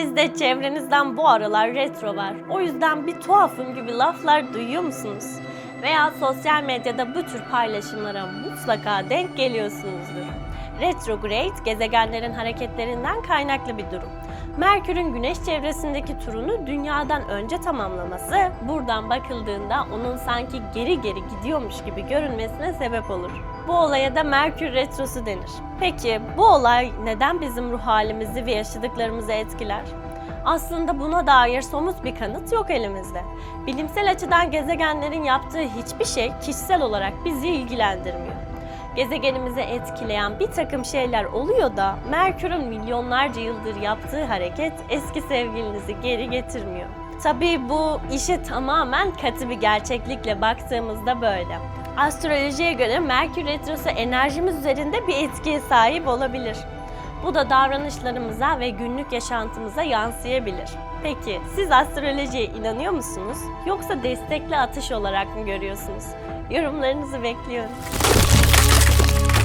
Ailenizde, çevrenizden bu aralar retro var. O yüzden bir tuhafım gibi laflar duyuyor musunuz? Veya sosyal medyada bu tür paylaşımlara mutlaka denk geliyorsunuzdur. Retrograde, gezegenlerin hareketlerinden kaynaklı bir durum. Merkür'ün güneş çevresindeki turunu dünyadan önce tamamlaması, buradan bakıldığında onun sanki geri geri gidiyormuş gibi görünmesine sebep olur. Bu olaya da Merkür Retrosu denir. Peki bu olay neden bizim ruh halimizi ve yaşadıklarımızı etkiler? Aslında buna dair somut bir kanıt yok elimizde. Bilimsel açıdan gezegenlerin yaptığı hiçbir şey kişisel olarak bizi ilgilendirmiyor. Gezegenimizi etkileyen bir takım şeyler oluyor da Merkür'ün milyonlarca yıldır yaptığı hareket eski sevgilinizi geri getirmiyor. Tabii bu işe tamamen katı bir gerçeklikle baktığımızda böyle. Astrolojiye göre Merkür Retrosu enerjimiz üzerinde bir etkiye sahip olabilir. Bu da davranışlarımıza ve günlük yaşantımıza yansıyabilir. Peki siz astrolojiye inanıyor musunuz? Yoksa destekli atış olarak mı görüyorsunuz? Yorumlarınızı bekliyorum. Bye.